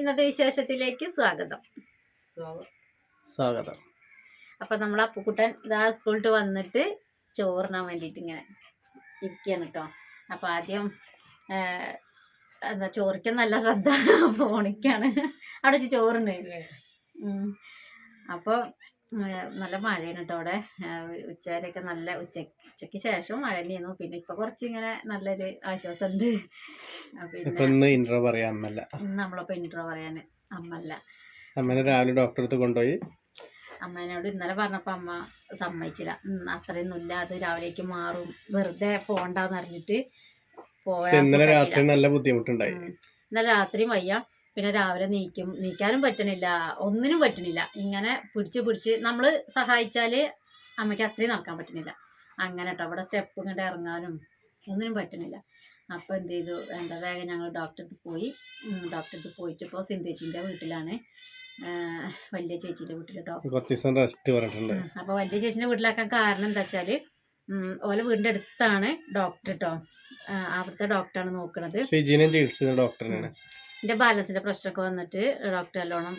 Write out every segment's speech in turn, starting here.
ഇന്നത്തെ വിശേഷത്തിലേക്ക് സ്വാഗതം. സ്വാഗതം. അപ്പൊ നമ്മൾ അപ്പുക്കുട്ടൻ ഇതാ സ്കൂളിട്ട് വന്നിട്ട് ചോറിനാൻ വേണ്ടിയിട്ട് ഇങ്ങനെ ഇരിക്കുകയാണ് കേട്ടോ അപ്പൊ ആദ്യം എന്താ ചോറിക്ക് നല്ല ശ്രദ്ധ ഫോണിക്കാണ്. അവിടെ വെച്ച് ചോറുണ്ട് ഉം. അപ്പൊ നല്ല മഴയാണ് കേട്ടോ അവിടെ. ഉച്ചവരെയൊക്കെ നല്ല ഉച്ച ഉച്ചയ്ക്ക് ശേഷം മഴ തന്നെയായിരുന്നു. പിന്നെ ഇപ്പൊ കുറച്ച് ഇങ്ങനെ നല്ലൊരു ആശ്വാസമുണ്ട് ഉണ്ട് പിന്നെ ഇൻട്രോ പറയാൻ അമ്മല്ല. ഇന്ന് നമ്മളിപ്പോ ഇൻട്രോ പറയാന് അമ്മല്ല. അമ്മനെ രാവിലെ ഡോക്ടറെ അടുത്ത് കൊണ്ടുപോയി. അമ്മേനോട് ഇന്നലെ പറഞ്ഞപ്പോൾ അമ്മ സമ്മതിച്ചില്ല. അത്രയൊന്നും ഇല്ല അത് രാവിലേക്ക് മാറും. വെറുതെ പോണ്ടെന്ന് അറിഞ്ഞിട്ട് പോയാൽ ഇന്നലെ രാത്രി നല്ല ബുദ്ധിമുട്ടുണ്ടായി. ഇന്നലെ രാത്രിയും വയ്യ. പിന്നെ രാവിലെ നീക്കും. നീക്കാനും പറ്റണില്ല. ഒന്നിനും പറ്റണില്ല. ഇങ്ങനെ പിടിച്ച് പിടിച്ച് നമ്മൾ സഹായിച്ചാൽ അമ്മയ്ക്ക് അത്രയും നടക്കാൻ പറ്റണില്ല. അങ്ങനെ കേട്ടോ അവിടെ സ്റ്റെപ്പ് ഇങ്ങോട്ട് ഇറങ്ങാനും ഒന്നിനും പറ്റണില്ല. അപ്പോൾ എന്ത് ചെയ്തു? എന്താ വേഗം ഞങ്ങൾ ഡോക്ടറെ അടുത്ത് പോയി. ഡോക്ടറെ അടുത്ത് പോയിട്ട് ഇപ്പോൾ സിന്ധേച്ചിന്റെ വീട്ടിലാണ്. വലിയ ചേച്ചിന്റെ വീട്ടിൽ കേട്ടോ അപ്പോൾ വലിയ ചേച്ചിന്റെ വീട്ടിലാക്കാൻ കാരണം എന്താ വെച്ചാൽ ഓലെ വീടിന്റെ അടുത്താണ് ഡോക്ടർ കേട്ടോ അവിടുത്തെ ഡോക്ടറാണ് ഡോക്ടറിനാണ് എന്റെ ബാലൻസിന്റെ പ്രശ്നമൊക്കെ വന്നിട്ട് ഡോക്ടർ നല്ലോണം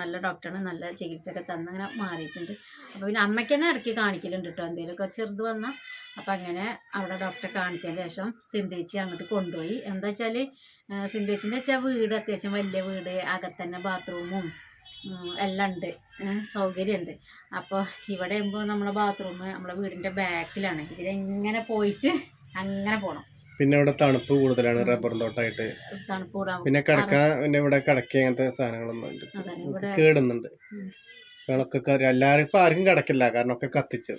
നല്ല ഡോക്ടറാണ് നല്ല ചികിത്സയൊക്കെ തന്ന് അങ്ങനെ മാറിയിട്ടുണ്ട്. അപ്പോൾ പിന്നെ അമ്മയ്ക്ക് തന്നെ ഇടയ്ക്ക് കാണിക്കലുണ്ട് കേട്ടോ എന്തെങ്കിലുമൊക്കെ ചെറുത് വന്നാൽ അപ്പം അങ്ങനെ അവിടെ ഡോക്ടറെ കാണിച്ചതിന് ശേഷം സിന്ധേച്ചി അങ്ങോട്ട് കൊണ്ടുപോയി. എന്താ വെച്ചാൽ സിന്ധേച്ചിന്റെ വെച്ചാൽ വീട് അത്യാവശ്യം വലിയ വീട് അകത്തന്നെ ബാത്റൂമും എല്ലാം ഉണ്ട് സൗകര്യമുണ്ട്. അപ്പോൾ ഇവിടെ ആകുമ്പോൾ നമ്മളെ ബാത്റൂം നമ്മളെ വീടിന്റെ ബാക്കിലാണ് ഇതിലെങ്ങനെ പോയിട്ട് അങ്ങനെ പോകണം പിന്നെ ഇവിടെ തണുപ്പ് കൂടുതലാണ് റബ്ബർ തോട്ടായിട്ട്. പിന്നെ കിടക്കാൻ പിന്നെ ഇവിടെ കിടക്ക അങ്ങനത്തെ സാധനങ്ങളൊന്നും ഉണ്ട് കേടുന്നുണ്ട്. വിളക്കൊക്കെ എല്ലാവരും ഇപ്പൊ ആർക്കും കിടക്കില്ല കാരണം ഒക്കെ കത്തിച്ചു.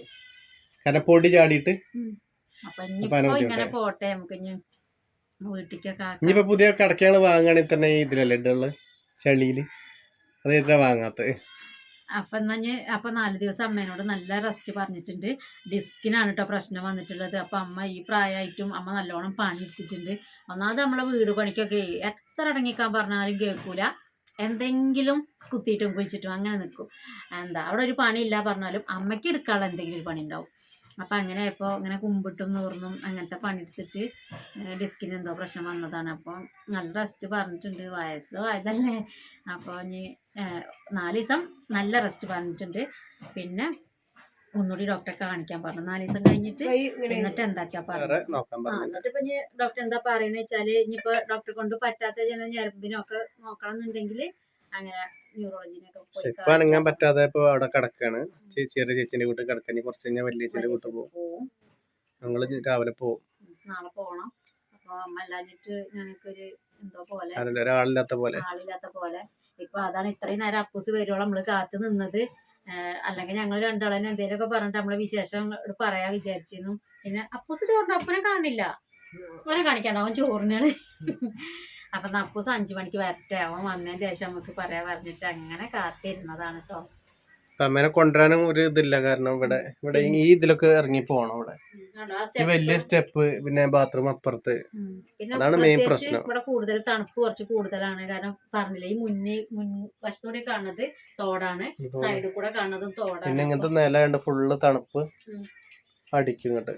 കാരണം പൊടി ചാടിയിട്ട് ഇനിയിപ്പോ പുതിയ കിടക്കകൾ വാങ്ങുകയാണെങ്കിൽ തന്നെ ഇതിലല്ലേ ഇടുള്ളത് ചളിയിൽ. അത് ഇത്ര വാങ്ങാത്തത് അപ്പൊ എന്നാ ഞാൻ അപ്പൊ നാല് ദിവസം അമ്മേനോട് നല്ല റെസ്റ്റ് പറഞ്ഞിട്ടുണ്ട്. ഡിസ്കിനാണ് കേട്ടോ പ്രശ്നം വന്നിട്ടുള്ളത്. അപ്പൊ അമ്മ ഈ പ്രായമായിട്ടും അമ്മ നല്ലോണം പണി എടുത്തിട്ടുണ്ട് ഒന്നാമത് നമ്മളെ വീട് പണിക്കൊക്കെ എത്ര അടങ്ങിക്കാൻ പറഞ്ഞാലും കേൾക്കൂല. എന്തെങ്കിലും കുത്തിയിട്ടും കുഴിച്ചിട്ടും അങ്ങനെ നിൽക്കും എന്താ അവിടെ ഒരു പണിയില്ല പറഞ്ഞാലും അമ്മയ്ക്ക് എടുക്കാനുള്ള എന്തെങ്കിലും ഒരു പണി ഉണ്ടാവും അപ്പം അങ്ങനെ ഇപ്പോൾ ഇങ്ങനെ കുമ്പിട്ടും നൂറിനും അങ്ങനത്തെ പണിയെടുത്തിട്ട് ഡിസ്കിന് എന്തോ പ്രശ്നം വന്നതാണ്. അപ്പോൾ നല്ല റെസ്റ്റ് പറഞ്ഞിട്ടുണ്ട്. വയസ്സ് ആയതല്ലേ. അപ്പോൾ ഇനി നാല് ദിവസം നല്ല റെസ്റ്റ് പറഞ്ഞിട്ടുണ്ട്. പിന്നെ ഒന്നുകൂടി ഡോക്ടറെ കാണിക്കാൻ പറഞ്ഞു. നാല് ദിവസം കഴിഞ്ഞിട്ട് എന്നിട്ട് എന്താ വെച്ചാ പറഞ്ഞു വേറെ നോക്കാൻ പറഞ്ഞു എന്നിട്ട് ഇപ്പൊ ഇനി ഡോക്ടർ എന്താ പറയുന്നത് വെച്ചാൽ ഇനിയിപ്പോ ഡോക്ടറെ കൊണ്ട് പറ്റാത്ത ജന ഞരമ്പിനൊക്കെ നോക്കണം എന്നുണ്ടെങ്കിൽ അങ്ങനെ ഇപ്പൊ അനങ്ങാൻ പറ്റാതെ ഇപ്പൊ അവിടെ കിടക്കാണ്. ചെറിയ ചേച്ചിന്റെ വീട്ടിൽ കിടക്കാൻ കുറച്ച് കഴിഞ്ഞാൽ വലിയ ചേച്ചിന്റെ വീട്ടിൽ പോകും. പോവും ഞങ്ങൾ രാവിലെ പോകും. നാളെ പോണം. അപ്പൊ അമ്മ അല്ലാഞ്ഞിട്ട് ഞങ്ങൾക്കൊരു എന്തോ പോലെ. ഒരാളില്ലാത്ത പോലെ. ആളില്ലാത്ത പോലെ. ഇപ്പൊ അതാണ് ഇത്രയും നേരം അപ്പൂസ് വരുവോളം നമ്മൾ കാത്തു നിന്നത്. അല്ലെങ്കിൽ ഞങ്ങൾ രണ്ടാളെ എന്തെങ്കിലുമൊക്കെ പറഞ്ഞിട്ട് നമ്മളെ വിശേഷം പറയാ വിചാരിച്ചിരുന്നു. പിന്നെ അപ്പൂസ് ചോറിന്റെ അപ്പനെ കാണില്ല. അവനെ കാണിക്കണ്ട അവൻ ചോറിനാണ്. അപ്പൊ ന്നാ അപ്പൂസ് അഞ്ചു മണിക്ക് വരട്ടെ. അവൻ വന്നതിന് ശേഷം നമുക്ക് പറയാ പറഞ്ഞിട്ട് അങ്ങനെ കാത്തിരുന്നതാണ് കേട്ടോ അമ്മേനെ കൊണ്ടുവരാനും ഒരു ഇതില്ല കാരണം ഇവിടെ ഇവിടെ ഈ ഇതിലൊക്കെ ഇറങ്ങി പോണം ഇവിടെ. വലിയ സ്റ്റെപ്പ്. പിന്നെ ബാത്റൂം അപ്പുറത്ത്. പിന്നെ അതാണ് മെയിൻ പ്രശ്നം. ഇവിടെ കൂടുതൽ തണുപ്പ് കുറച്ച് കൂടുതലാണ്. കാരണം പറഞ്ഞില്ലേ ഈ മുന്നേ മുൻ വശത്തൂടെ കാണുന്നത് തോടാണ്. സൈഡിൽ കൂടെ കാണുന്നതും പിന്നെ തോടാണ് ഇങ്ങനത്തെ നിലയുണ്ട് ഫുള്ള് തണുപ്പ്. അടിക്കും ഇങ്ങോട്ട്.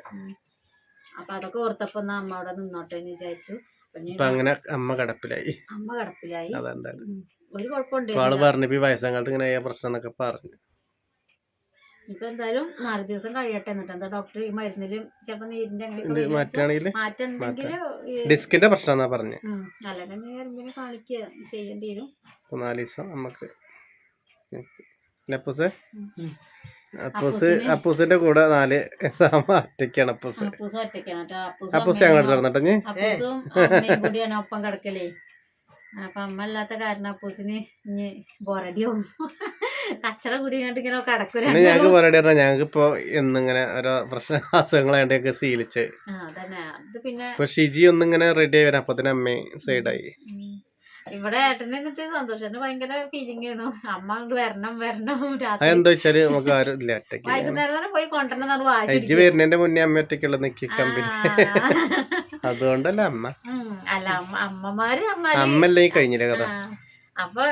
അപ്പൊ അതൊക്കെ ഓർത്തപ്പോ അമ്മ അവിടെ നിന്നോട്ടെ എന്ന് വിചാരിച്ചു. ഇപ്പൊ അങ്ങനെ അമ്മ കടപ്പിലായി. അമ്മ കടപ്പിലായി. അതെന്തായാലും ഒരു കുഴപ്പമുണ്ട് പറഞ്ഞു വയസ്സാകാലത്ത് ഇങ്ങനെ പ്രശ്നം എന്നൊക്കെ പറഞ്ഞു. ഇപ്പൊ എന്തായാലും നാല് ദിവസം കഴിയട്ടെ. എന്നിട്ട് എന്താ ഡോക്ടർ ഈ മരുന്നിലും ചിലപ്പോ നീരിന്റെ ഇത് അങ്ങനെയൊക്കെ വരുവാ വെച്ചാ മാറ്റുകയാണെങ്കിൽ മാറ്റം ഉണ്ടെങ്കിൽ ഡിസ്കിന്റെ പ്രശ്നം എന്നാ പറഞ്ഞു അല്ലെങ്കിൽ കരിമ്പിനെ കാണിക്കുക ചെയ്യേണ്ടി വരും. നാല് ദിവസം നമുക്ക് അപ്പൂസ്? ഉം. അപ്പൂസ് അപ്പൂസിന് അപ്പൂസിന്റെ കൂടെ നാല് ഒറ്റയ്ക്കാണ് അപ്പൂസ്. അപ്പൂസും ഒറ്റയ്ക്കാണ് അപ്പൂസും ഞങ്ങൾ അപ്പൂസും കൂടിയാണ് ഒപ്പം കിടക്കലേ. അപ്പൊ അമ്മ അല്ലാത്ത കാരണം അപ്പൂസിന് ഇനി ബോറടിയാവും കച്ചറ കൂടി ഇങ്ങനെ കിടക്കൂല പിന്നെ ഞങ്ങൾക്ക് പറയണ പറഞ്ഞാൽ ഞങ്ങൾക്ക് ഇപ്പൊ എന്നിങ്ങനെ ഓരോ പ്രശ്ന അസുഖങ്ങളായിട്ട് ഒക്കെ ശീലിച്ച്. പിന്നെ ഷിജി ഒന്നിങ്ങനെ റെഡി ആയി വരാം. അപ്പൊ അമ്മ സൈഡായി. ഇവിടെ ഏട്ടനെ എന്നിട്ട് സന്തോഷത്തിന് ഭയങ്കര ഫീലിംഗ് ആയിരുന്നു. അമ്മ അങ്ങോട്ട് വരണം വരണം. അതെന്താ വെച്ചാൽ നമുക്ക് ആരും ഇല്ല ഒറ്റയ്ക്ക് വൈകുന്നേരം തന്നെ പോയി കൊണ്ടുവരണം വാശി അജ്ജ് വരുന്നതിന്റെ മുന്നേ അമ്മ ഒറ്റയ്ക്കുള്ള നിക്കി കമ്പനി. അതുകൊണ്ടല്ല അമ്മ. അല്ല അമ്മമാര് അമ്മല്ലേ കഴിഞ്ഞില്ല കഥ. അപ്പൊ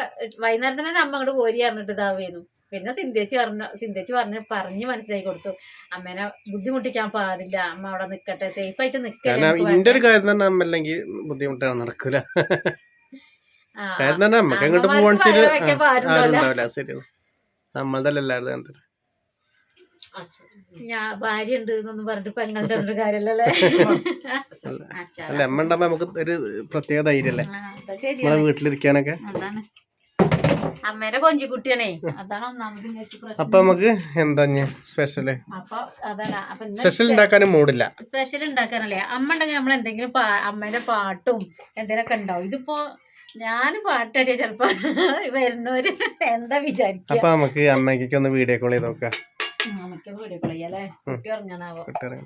വൈകുന്നേരത്തിന് തന്നെ അമ്മ അങ്ങോട്ട് പോരി പറഞ്ഞിട്ട് ഇതാവുന്നു പിന്നെ സിന്ധേച്ചി പറഞ്ഞു സിന്ധേച്ചി പറഞ്ഞ് പറഞ്ഞ് മനസ്സിലാക്കി കൊടുത്തു. അമ്മേനെ ബുദ്ധിമുട്ടിക്കാൻ പാടില്ല അമ്മ അവിടെ നിക്കട്ടെ സേഫ് ആയിട്ട് നിക്കാൻ നിക്കല്ലേ ഇന്റെ ഒരു കാര്യം തന്നെ അമ്മ അല്ലെങ്കിൽ ബുദ്ധിമുട്ടാണ് നടക്കൂല. കാരണം തന്നെ നമുക്ക് അങ്ങോട്ട്. ആരും ഉണ്ടാവില്ല ശരിയാണ് നമ്മളതല്ല എല്ലാവരും കണ്ടത് ഞാൻ ഭാര്യ ഉണ്ട് എന്നൊന്നും പറഞ്ഞിട്ട് പെങ്ങളുടെ ഒരു. അല്ല? അമ്മ ഉണ്ടാകുമ്പോ നമുക്ക് ഒരു പ്രത്യേക ധൈര്യല്ലേ നമ്മളെ വീട്ടിലിരിക്കാനൊക്കെ. അതാണ്. അമ്മേടെ കൊഞ്ചിക്കുട്ടിയാണേ അതാണ് ഒന്നാമത് അപ്പൊ നമുക്ക് എന്താ സ്പെഷ്യൽ അപ്പൊ അതാണ് അപ്പൊ ഇന്ന് സ്പെഷ്യൽ ഉണ്ടാക്കാനും മൂടില്ല. സ്പെഷ്യൽ ഉണ്ടാക്കാനല്ലേ? അമ്മ ഉണ്ടെങ്കിൽ നമ്മൾ എന്തെങ്കിലും അമ്മേടെ അമ്മേന്റെ പാട്ടും എന്തെങ്കിലുമൊക്കെ ഉണ്ടാവും. ഇതിപ്പോ ഞാൻ പാട്ടടിയ ചെലപ്പോ. വരുന്നവര് എന്താ വിചാരിക്കുക അപ്പൊ നമുക്ക് അമ്മയ്ക്ക് ഒന്ന് വീഡിയോ കോൾ ചെയ്ത് നോക്കാം. നമുക്ക് വീഡിയോ കളയല്ലേ കുട്ടി ഇറങ്ങണാവോ കുട്ടികളെ.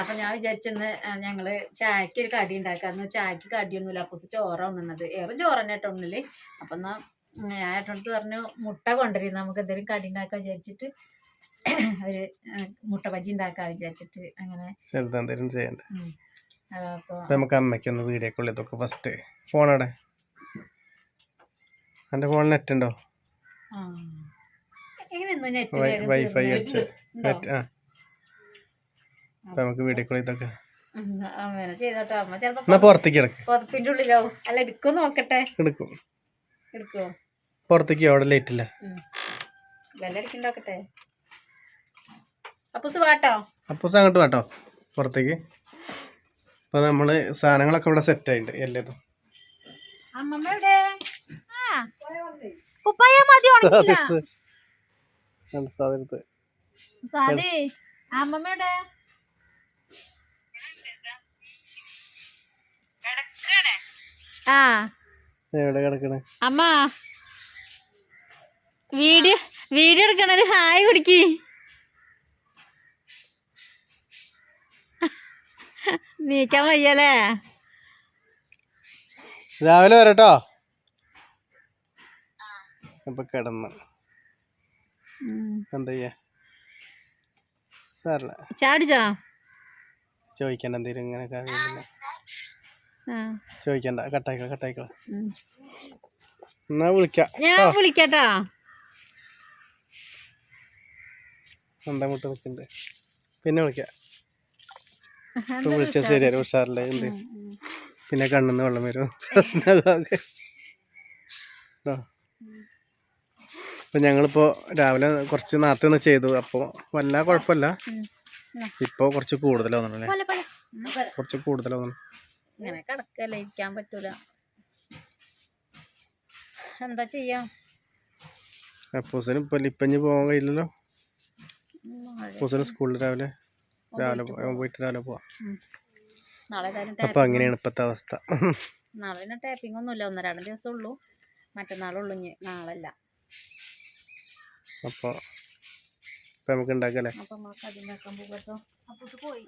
അപ്പൊ ഞാൻ വിചാരിച്ചെന്ന് ഞങ്ങൾ ചായക്ക് ഒരു കടി ഉണ്ടാക്കാന്ന് ചായക്ക് കടിയൊന്നുമില്ല. അപ്പൊ ചോറ ഉണ്ണുന്നത്. ഏറെ ചോറന്നെ തന്നെ കേട്ടോ ഉണ്ണിൽ. അപ്പൊ എന്നാ ഞാൻ ഏട്ടടുത്ത് പറഞ്ഞു മുട്ട കൊണ്ടുവരും നമുക്ക് എന്തെങ്കിലും കടി ഉണ്ടാക്കാൻ വിചാരിച്ചിട്ട് ഒരു മുട്ട ബജി ഉണ്ടാക്കാൻ വിചാരിച്ചിട്ട് അങ്ങനെ ചെറുതെന്തേലും ചെയ്യണ്ട. അപ്പൊ നമുക്ക് അമ്മയ്ക്ക് ഒന്ന് വീഡിയോ കോൾ ചെയ്തൊക്കെ ഫസ്റ്റ് ഫോണവിടെ എന്റെ ഫോണിൽ നെറ്റ് ഉണ്ടോ? വൈഫൈ അടിച്ച് നെറ്റ് ആ. നമുക്ക് വീഡിയോ കോൾ ചെലപ്പോ എന്നാ പുറത്തേക്ക് എടുക്കോ നോക്കട്ടെ? എടുക്കും. എടുക്കോ പുറത്തേക്ക് അവിടെ ലേറ്റ് ഇല്ല. അപ്പൂസ് അങ്ങോട്ട് വാട്ടോ പുറത്തേക്ക്. അപ്പൊ നമ്മൾ സാധനങ്ങളൊക്കെ ഇവിടെ സെറ്റ് ആയിട്ടുണ്ട് എല്ലാതും. അമ്മമ്മ എവിടെ? ആ മതി സാധേ എവിടെ കിടക്കണേ? അമ്മ വീഡിയോ വീഡിയോ എടുക്കണ ഒരു ഹായ് കുടിക്ക്. നീക്കാൻ വയ്യല്ലേ? രാവിലെ വരട്ടോ? അപ്പൊ കിടന്ന്. എന്താ ചെയ്യാ സാറില്ല ചാടിച്ചോ ചോദിക്കണ്ട എന്തേലും ഇങ്ങനെ കാര്യമില്ല ചോദിക്കണ്ട കട്ടായിക്കള കട്ടായിക്കള. എന്നാ വിളിക്കാം ഞാൻ വിളിക്കട്ടാ. എന്താ മുട്ട നിൽക്കുന്നുണ്ട് പിന്നെ വിളിക്കാം. ഇപ്പൊ വിളിച്ചാൽ ശരിയാലും ഉഷാറില്ല? എന്ത്? പിന്നെ കണ്ണിന്ന് വെള്ളം വരും. പ്രശ്നമൊക്കെ അപ്പൊ ഞങ്ങളിപ്പോൾ രാവിലെ കുറച്ച് നേരത്തെ ഒന്ന് ചെയ്തു. അപ്പോൾ വല്ല കുഴപ്പമില്ല ഇപ്പോൾ കുറച്ച് കൂടുതൽ പോലെ. കുറച്ച് കൂടുതലാവുന്നു ഇങ്ങനെ കിടക്കല്ലേ ഇരിക്കാൻ പറ്റൂല. എന്താ ചെയ്യാം? അപ്പൂസന് ഇപ്പൊ ലിപ്പഞ്ഞ് പോകാൻ കഴിയില്ലല്ലോ. അപ്പൂസന് സ്കൂളിൽ രാവിലെ രാവിലെ പോയിട്ട് രാവിലെ പോവാം. അപ്പൊ അങ്ങനെയാണ് ഇപ്പത്തെ അവസ്ഥ. നാളെ പിന്നെ ടാപ്പിംഗ് ഒന്നുമില്ല. ഒന്നരാണ്ട് ദിവസം ഉള്ളൂ. മറ്റന്നാളുള്ളൂ നാളല്ല. അപ്പൊ ഇപ്പം നമുക്ക് ഉണ്ടാക്കല്ലേ അപ്പൊ നമുക്ക് അതിണ്ടാക്കാൻ പോകട്ടോ അപ്പൊ പോയി.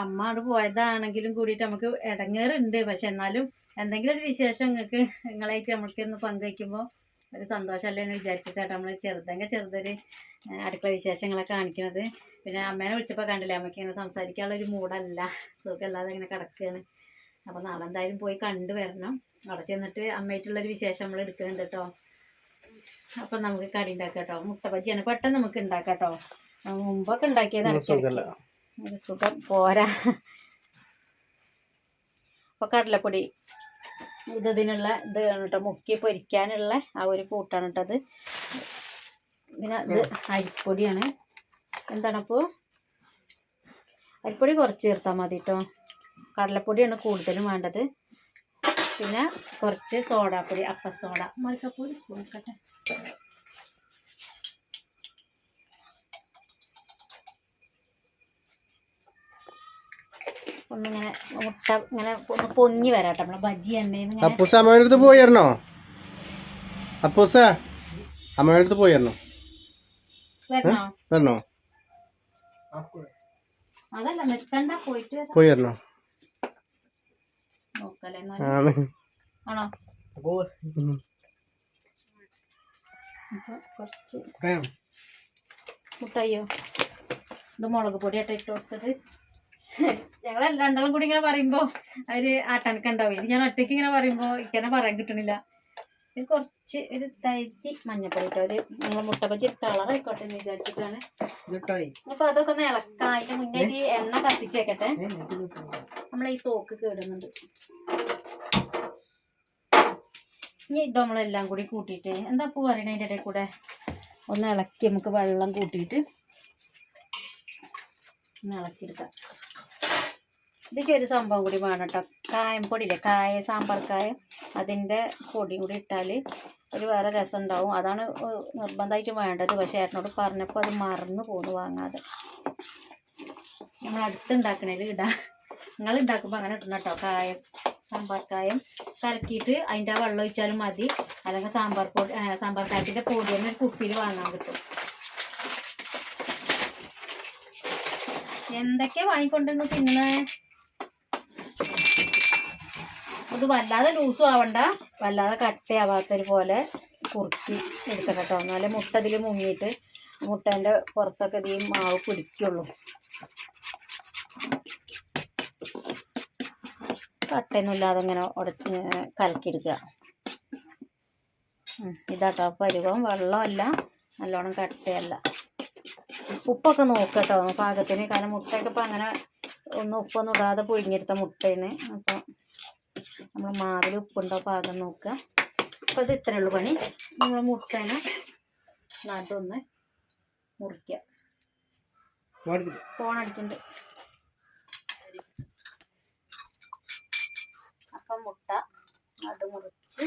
അമ്മ അവിടെ പോയതാണെങ്കിലും കൂടിയിട്ട് നമുക്ക് ഇടങ്ങേറുണ്ട് പക്ഷെ എന്നാലും എന്തെങ്കിലും ഒരു വിശേഷം നിങ്ങൾക്ക് നിങ്ങളായിട്ട് നമ്മൾക്ക് ഒന്ന് പങ്കുവയ്ക്കുമ്പോൾ ഒരു സന്തോഷമല്ലേ എന്ന് വിചാരിച്ചിട്ടാണ് നമ്മൾ ചെറുതെങ്കിൽ ചെറുതൊരു അടുക്കള വിശേഷങ്ങളൊക്കെ കാണിക്കുന്നത് പിന്നെ അമ്മേനെ വിളിച്ചപ്പോൾ കണ്ടില്ലേ അമ്മയ്ക്ക് ഇങ്ങനെ സംസാരിക്കാനുള്ള ഒരു മൂടല്ല. സുഖമല്ലാതെ ഇങ്ങനെ കിടക്കുകയാണ് അപ്പോൾ നാളെ എന്തായാലും പോയി കണ്ടു വരണം. അവിടെ ചെന്നിട്ട് അമ്മയായിട്ടുള്ളൊരു വിശേഷം നമ്മൾ എടുക്കുന്നുണ്ട് കേട്ടോ അപ്പം നമുക്ക് കടി ഉണ്ടാക്കാം കേട്ടോ മുട്ട ബജിയാണ്. പെട്ടെന്ന് നമുക്ക് ഉണ്ടാക്കാം കേട്ടോ മുമ്പൊക്കെ ഉണ്ടാക്കിയത് ഒന്നും ഒരു സുഖം. പോരാ. അപ്പോൾ കടലപ്പൊടി ഇത് ഇതിനുള്ള ഇത് കേട്ടോ മുക്കി പൊരിക്കാനുള്ള ആ ഒരു കൂട്ടാണ് കേട്ടോ അത്. പിന്നെ ഇത് അരിപ്പൊടിയാണ്. എന്താണപ്പോൾ അരിപ്പൊടി കുറച്ച് ചേർത്താൽ മതി കേട്ടോ കടലപ്പൊടിയാണ് കൂടുതലും വേണ്ടത്. പിന്നെ കുറച്ച് സോഡാപ്പൊടി അപ്പ സോഡ മറിക്കപ്പൊടി സ്പൂൺ കട്ടെ ഒന്നിങ്ങനെ മുട്ട ഇങ്ങനെ ഒന്ന് പൊങ്ങി വരാട്ടോ. നമ്മളെ ബജ്ജി എണ്ണയിൽ അപ്പൂസ അമ്മയുടെ അടുത്ത് പോയിരുന്നോ അപ്പൂസ അമ്മയുടെ അടുത്ത് പോയിരുന്നോ വരണോ? അതല്ല നിൽക്കണ്ട പോയിട്ട് പോയിരുന്നോ. ആണ്. കുറച്ച് മുട്ടായിയോ? ഇത് മുളക് പൊടിയായിട്ട് ഇട്ട് കൊടുത്തത്. ഞങ്ങൾ രണ്ടാളും കൂടി ഇങ്ങനെ പറയുമ്പോ അവർ ആട്ടാനൊക്കെ ഉണ്ടാവും ഇത് ഞാൻ ഒറ്റയ്ക്ക് ഇങ്ങനെ പറയുമ്പോ ഇങ്ങനെ പറയാൻ കിട്ടണില്ല. ഇത് കുറച്ച് ഒരു തരി മഞ്ഞപ്പൊടി ഇട്ടോ. ഒരു നമ്മളെ മുട്ട കളറായിക്കോട്ടെ എന്ന് വിചാരിച്ചിട്ടാണ്. അപ്പൊ അതൊക്കെ ഒന്ന് ഇളക്കാം. അതിന്റെ മുന്നേ എണ്ണ കത്തിച്ചേക്കട്ടെ. നമ്മളെ ഈ തോക്ക് കേടുന്നുണ്ട്. ഇനി ഇത് നമ്മളെല്ലാം കൂടി കൂട്ടിയിട്ട് എന്താ പൂ പറയണതിന്റെ ഇടയിൽ കൂടെ? ഒന്ന് ഇളക്കി നമുക്ക് വെള്ളം കൂട്ടിയിട്ട് ഒന്ന് ഇളക്കിയെടുക്കാം. ഇതൊക്കെ ഒരു സംഭവം കൂടി വേണം കേട്ടോ. കായം പൊടിയില്ലേ? കായ സാമ്പാർ കായ അതിന്റെ പൊടി കൂടി ഇട്ടാൽ ഒരു വേറെ രസം ഉണ്ടാവും. അതാണ് നിർബന്ധമായിട്ടും വേണ്ടത്. പക്ഷേ ഏട്ടനോട് പറഞ്ഞപ്പോൾ അത് മറന്നു പോന്നു വാങ്ങാതെ. നമ്മൾ അടുത്തുണ്ടാക്കണേൽ ഇടാം. നിങ്ങൾ ഉണ്ടാക്കുമ്പോൾ അങ്ങനെ ഇടണം കേട്ടോ കായം സാമ്പാർ കായം കലക്കിയിട്ട് അതിന്റെ ആ വെള്ളം ഒഴിച്ചാലും മതി. അല്ലെങ്കിൽ സാമ്പാർ പൊടി സാമ്പാർ കായത്തിന്റെ പൊടി തന്നെ ഒരു കുപ്പിയിൽ വാങ്ങാൻ കിട്ടും. എന്തൊക്കെയാ വാങ്ങിക്കൊണ്ടിരുന്നു തിന്നേ ഇത് വല്ലാതെ ലൂസും ആവണ്ട. വല്ലാതെ കട്ടയാവാത്തൊരു പോലെ കുറുക്കി എടുക്കണം കേട്ടോ എന്നാലേ മുട്ട ഇതിൽ മുങ്ങിയിട്ട് മുട്ടേന്റെ പുറത്തൊക്കെ ഈ മാവ് പിടിക്കുള്ളൂ. കട്ടയൊന്നും ഇല്ലാതെ ഇങ്ങനെ ഉടച്ച് കലക്കിയെടുക്കുക. ഇതാട്ടോ. പരുവം വെള്ളമല്ല നല്ലോണം കട്ടയല്ല. ഉപ്പൊക്കെ നോക്കട്ടോ. പാകത്തിന് കാരണം മുട്ടയൊക്കെ ഇപ്പം അങ്ങനെ ഒന്നും ഉപ്പൊന്നും ഇടാതെ പുഴുങ്ങിയെടുത്ത മുട്ടയാണ്. അപ്പോൾ നമ്മൾ മാവിൽ ഉപ്പുണ്ടോ പാകം നോക്കുക. അപ്പോൾ ഇത് ഇത്രയേ ഉള്ളൂ പണി. നമ്മൾ മുട്ടേനെ നടുന്ന് മുറിക്കുക. ഫോണടിക്കുന്നുണ്ട് അപ്പം മുട്ട അത് മുറിച്ച്.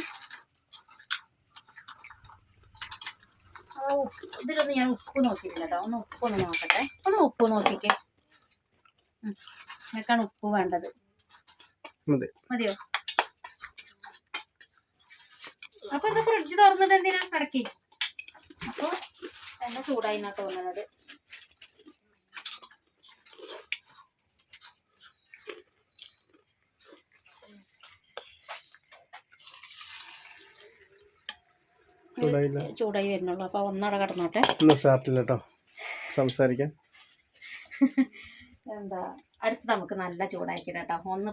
ഉപ്പ് ഇതിലൊന്നും ഞാൻ ഉപ്പ് നോക്കിയിട്ടില്ല കേട്ടോ. ഒന്ന് ഉപ്പൊന്ന് നോക്കട്ടെ. ഒന്ന് ഉപ്പ് നോക്കിക്കേ. ഉം. നിനക്കാണ് ഉപ്പ് വേണ്ടത്. മതി. മതിയോ? അപ്പൊ ഇത് ഫ്രിഡ്ജ് തുറന്നിട്ട് എന്തിനാ കടക്കി? അപ്പൊ എണ്ണ ചൂടായി എന്നാ തോന്നുന്നത് ചൂടായി വരുന്നുള്ളൂ. അപ്പൊ ഒന്നവിടെ കിടന്നോട്ടെ. ഒന്ന് സ്റ്റാർട്ടില്ല കേട്ടോ സംസാരിക്കാൻ എന്താ അടുത്ത് നമുക്ക് നല്ല ചൂടാക്കിയിട കേട്ടോ. ഒന്ന്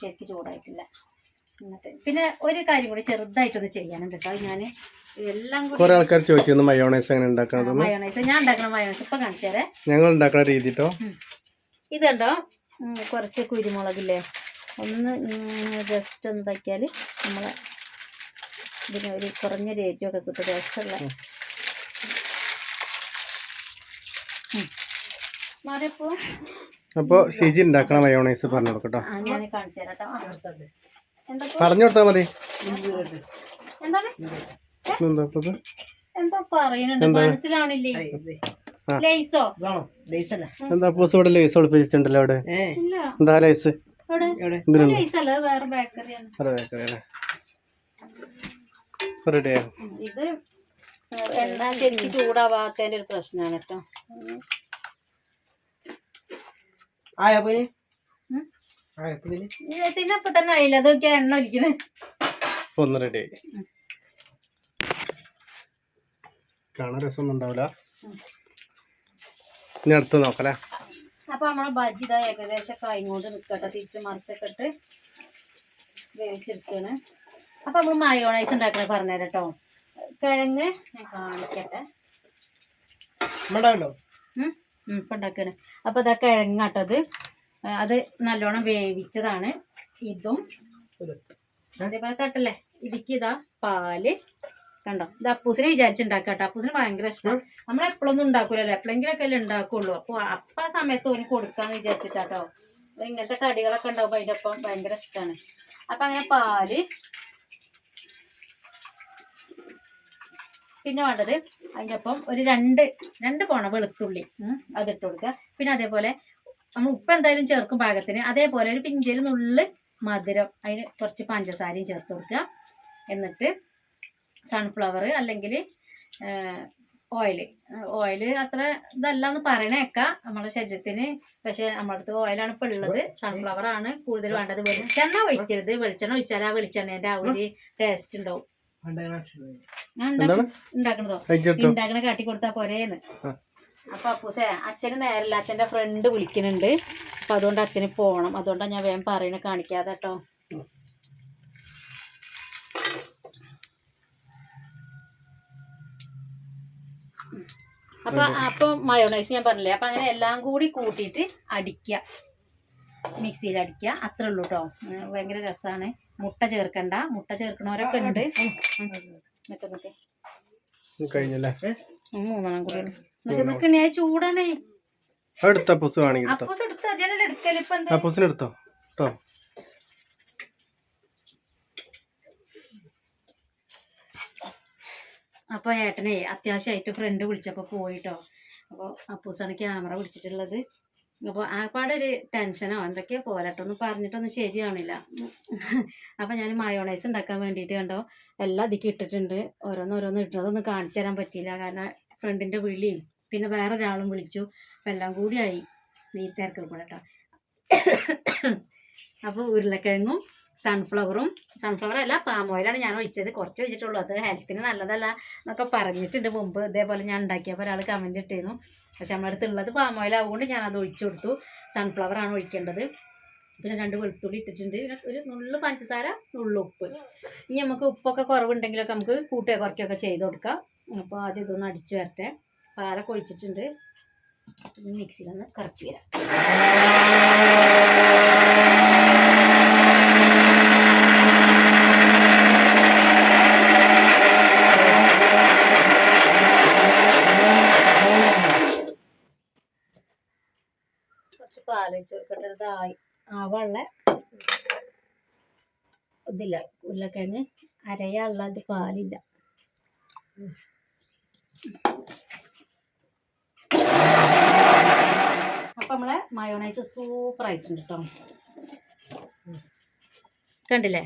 ശരിക്ക് ചൂടായിട്ടില്ല. എന്നിട്ട് പിന്നെ ഒരു കാര്യം കൂടി ചെറുതായിട്ടൊന്ന് ചെയ്യാനുണ്ട് കേട്ടോ. ഞാൻ എല്ലാം കുറെ ആൾക്കാർ ചോദിച്ചിരുന്നു മയോണൈസ് എങ്ങനെ ഉണ്ടാക്കണത് മയോണൈസ്. ഞാൻ ഉണ്ടാക്കണ മയോണൈസ് ഇപ്പൊ കാണിച്ചേരെ ഞങ്ങൾ ഉണ്ടാക്കുന്ന രീതി കേട്ടോ ഇതുണ്ടോ കുറച്ച് കുരുമുളകില്ലേ? ഒന്ന് ജസ്റ്റ് ഒന്ന് തക്കിയാൽ നമ്മളെ ഇതിന് ഒരു കുറഞ്ഞ രേറ്റുമൊക്കെ കിട്ടും. രസമുള്ള. അപ്പോൾ ഷിജി ഉണ്ടാക്കണ മയോണൈസ് പറഞ്ഞു കൊടുക്കട്ടോ. പറഞ്ഞു കൊടുത്താ മതി. എന്താ പൂസ് ഇവിടെ ലൈസ് ഒളിപ്പിച്ചിട്ടുണ്ടല്ലോ അവിടെ? ഇല്ല. എന്താ ലൈസ്? അവിടെ ബേക്കറിയാണ് ലേസ് അല്ല? ഇത് എണ്ണ ശരിക്ക് ചൂടാവാത്തതിന്റെ ഒരു പ്രശ്നമാണ് കേട്ടോ. ഉം. ഉം. ഇതിന് ഇപ്പൊ തന്നെ ആയില്ല. അതൊക്കെ എണ്ണ ഒലിക്കണേ. ഒന്ന് റെഡിയായി കാണാൻ രസമൊന്നും ഉണ്ടാവില്ല ഇനി അടുത്ത് നോക്കല്ലേ അപ്പൊ നമ്മളെ ബജ്ജി ഇതാ ഏകദേശം കഴിഞ്ഞോണ്ട് നിക്കട്ടെ. തിരിച്ചു മറിച്ചൊക്കെ ഇട്ട് വേവിച്ചെടുക്കാണ് അപ്പൊ നമ്മൾ മയോണൈസ് ഉണ്ടാക്കണ പറഞ്ഞുതരാം കേട്ടോ കിഴങ്ങ് ഞാൻ കാണിക്കട്ടെ. ഇപ്പൊ ഉണ്ടാക്കാണ്. അപ്പൊ ഇതാ കിഴങ്ങാട്ടത് അത് നല്ലോണം വേവിച്ചതാണ്. ഇതും അതേപോലെ തട്ടല്ലേ? ഇതിക്ക് ഇതാ പാൽ. കണ്ടോ? ഇത് അപ്പൂസിനെ വിചാരിച്ചുണ്ടാക്കാട്ടോ. അപ്പൂസിന് ഭയങ്കര ഇഷ്ടം. നമ്മൾ എപ്പോഴൊന്നും ഉണ്ടാക്കൂലല്ലോ. എപ്പോഴെങ്കിലൊക്കെ അല്ലേ ഉണ്ടാക്കുള്ളൂ. അപ്പൊ അപ്പൊ ആ സമയത്ത് ഓന് കൊടുക്കാന്ന് വിചാരിച്ചിട്ടാട്ടോ. ഇങ്ങനത്തെ കടികളൊക്കെ ഉണ്ടാവും അതിന്റെ ഒപ്പം ഭയങ്കര ഇഷ്ടമാണ് അപ്പൊ അങ്ങനെ പാൽ പിന്നെ വേണ്ടത് അതിന്റെ ഒപ്പം ഒരു രണ്ട് രണ്ട് പോണ വെളുത്തുള്ളി അതിട്ട് കൊടുക്കുക. പിന്നെ അതേപോലെ നമ്മൾ ഉപ്പ് എന്തായാലും ചേർക്കും പാകത്തിന്. അതേപോലെ ഒരു പിഞ്ചയിൽ നുള്ളിൽ മധുരം അതിന് കുറച്ച് പഞ്ചസാരയും ചേർത്ത് കൊടുക്കുക. എന്നിട്ട് സൺഫ്ലവർ അല്ലെങ്കിൽ ഓയിൽ ഓയിൽ അത്ര ഇതല്ല എന്ന് പറയണേക്കാം. നമ്മുടെ ശരീരത്തിന് പക്ഷെ നമ്മുടെ അടുത്ത് ഓയിലാണ് ഇപ്പൊ ഉള്ളത്. സൺഫ്ലവർ ആണ് കൂടുതൽ വേണ്ടത്. വെളിച്ചെണ്ണ ഒഴിക്കരുത്. വെളിച്ചെണ്ണ ഒഴിച്ചാൽ ആ വെളിച്ചെണ്ണേന്റെ ആ ഒരു ടേസ്റ്റ് ഉണ്ടാവും. ഉണ്ടാക്കണ കാട്ടി കൊടുത്താ പോരേന്ന്. അപ്പൊ അപ്പൂസേ അച്ഛന് നേരല്ല. അച്ഛന്റെ ഫ്രണ്ട് വിളിക്കുന്നുണ്ട്. അപ്പൊ അതുകൊണ്ട് അച്ഛന് പോണം. അതുകൊണ്ടാണ് ഞാൻ വേഗം പറയണ കാണിക്കാതെ കേട്ടോ അപ്പൊ അപ്പൊ മയോണൈസ് ഞാൻ പറഞ്ഞില്ലേ? അപ്പൊ അങ്ങനെ എല്ലാം കൂടി കൂട്ടിയിട്ട് അടിക്കുക മിക്സിയിൽ അടിക്കുക അത്രേ ഉള്ളൂ കേട്ടോ ഭയങ്കര രസമാണ് മുട്ട ചേർക്കണ്ട. മുട്ട ചേർക്കണവരൊക്കെ ഉണ്ട്. അപ്പൊ നിക്ക് നിക്ക്. കഴിഞ്ഞല്ലേ? മൂന്നെണ്ണം നിക്ക് ചൂടാണേ. എടുത്തോ അപ്പൂസ് വേണമെങ്കിൽ എടുത്തോ? അപ്പൂസ് എടുത്ത ജനൽ എടുക്കൽ. ഇപ്പൊ എന്താ? അപ്പൂസിന് എടുത്തോ? കേട്ടോ അപ്പോൾ ഏട്ടനെ അത്യാവശ്യമായിട്ട് ഫ്രണ്ട് വിളിച്ചപ്പോൾ പോയിട്ടോ. അപ്പോൾ അപ്പൂസാണ് ക്യാമറ പിടിച്ചിട്ടുള്ളത്. അപ്പോൾ ആ ഒരു ടെൻഷനോ എന്തൊക്കെയോ പോരാട്ടൊന്നും പറഞ്ഞിട്ടൊന്നും ശരിയാവണില്ല. അപ്പോൾ ഞാൻ മയോണൈസ് ഉണ്ടാക്കാൻ വേണ്ടിയിട്ട് കണ്ടോ എല്ലാം ഇതിക്ക് ഇട്ടിട്ടുണ്ട്. ഓരോന്നോരോന്ന് ഇട്ടതൊന്നും കാണിച്ചു തരാൻ പറ്റിയില്ല. കാരണം ഫ്രണ്ടിന്റെ വിളിയും പിന്നെ വേറെ ഒരാളും വിളിച്ചു. അപ്പം എല്ലാം കൂടിയായി ഈ തിരക്കിൽ കൂടെ കേട്ടോ അപ്പോൾ ഉരുളക്കിഴങ്ങും സൺഫ്ലവറും സൺഫ്ലവർ അല്ല പാം ഓയിലാണ് ഞാൻ ഒഴിച്ചത്. കുറച്ച് ഒഴിച്ചിട്ടുള്ളൂ. അത് ഹെൽത്തിന് നല്ലതല്ല എന്നൊക്കെ പറഞ്ഞിട്ടുണ്ട് മുമ്പ്. ഇതേപോലെ ഞാൻ ഉണ്ടാക്കിയപ്പോൾ ഒരാൾ കമന്റ് ഇട്ടിരുന്നു പക്ഷെ നമ്മുടെ അടുത്ത് ഉള്ളത് പാം ഓയിൽ ആവുകൊണ്ട് ഞാൻ അത് ഒഴിച്ചു കൊടുത്തു. സൺഫ്ലവർ ആണ് ഒഴിക്കേണ്ടത്. പിന്നെ രണ്ട് വെളുത്തുള്ളി ഇട്ടിട്ടുണ്ട്. പിന്നെ ഒരു നുള്ളു പഞ്ചസാര നുള്ളു ഉപ്പ്. ഇനി നമുക്ക് ഉപ്പൊക്കെ കുറവുണ്ടെങ്കിലൊക്കെ നമുക്ക് കൂട്ടുക കുറയ്ക്കുകയൊക്കെ ചെയ്ത് കൊടുക്കാം. അപ്പോൾ ആദ്യം ഇതൊന്ന് അടിച്ചു വരട്ടെ. പാലൊക്കെ ഒഴിച്ചിട്ടുണ്ട്. മിക്സിയിലൊന്ന് കറക്കി വരാം. പാൽ ഒഴിച്ച് കൊടുക്കട്ടെ ഇതായി. ആവള്ള ഇതില്ല. ഉരുളക്കിഴങ്ങ് അരയാനുള്ള ഇത് പാലില്ല. അപ്പം നമ്മളെ മയോണൈസ് സൂപ്പർ ആയിട്ടുണ്ട് കേട്ടോ കണ്ടില്ലേ?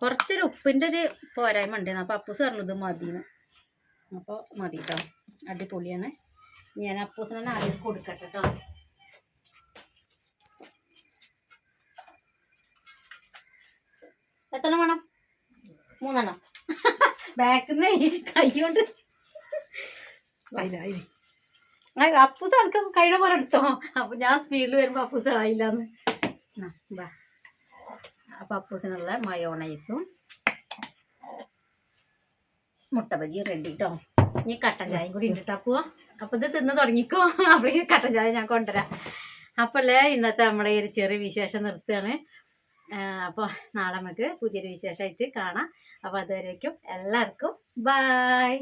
കുറച്ചൊരു ഉപ്പിന്റെ ഒരു പോരായ്മ ഉണ്ടായിരുന്നു അപ്പൊ അപ്പൂസ് പറഞ്ഞത് മതിന്ന്. അപ്പോൾ മതി കേട്ടോ അടിപൊളിയാണ്. ഞാൻ അപ്പൂസിനെ ആദ്യം കൊടുക്കട്ടെ കേട്ടോ എത്ര വേണം? മൂന്നെണ്ണം. ബാക്കിൽ നിന്ന് കൈ കൊണ്ട്. അപ്പൂസ് അനക്ക് കഴിയുന്ന പോലെ എടുത്തോ? അപ്പൊ ഞാൻ സ്പീഡിൽ വരുമ്പോ അപ്പൂസ് ആയില്ലാന്ന്. അപ്പൊ അപ്പൂസിനുള്ള മയോണൈസും മുട്ട ബജി റെഡി കേട്ടോ ഇനി കട്ടൻ ചായയും കൂടി ഇട്ടിട്ടാ അപ്പോ അപ്പൊ ഇത് തിന്ന് തുടങ്ങിക്കോ. അപ്പോഴേക്കും കട്ടൻ ചായ ഞാൻ കൊണ്ടുവരാം. അപ്പോഴേ ഇന്നത്തെ നമ്മുടെ ഈ ഒരു ചെറിയ വിശേഷം നിർത്തുകയാണ്. അപ്പോൾ നാളെ നമുക്ക് പുതിയൊരു വിശേഷമായിട്ട് കാണാം. അപ്പോൾ അതുവരേക്കും എല്ലാവർക്കും ബായ്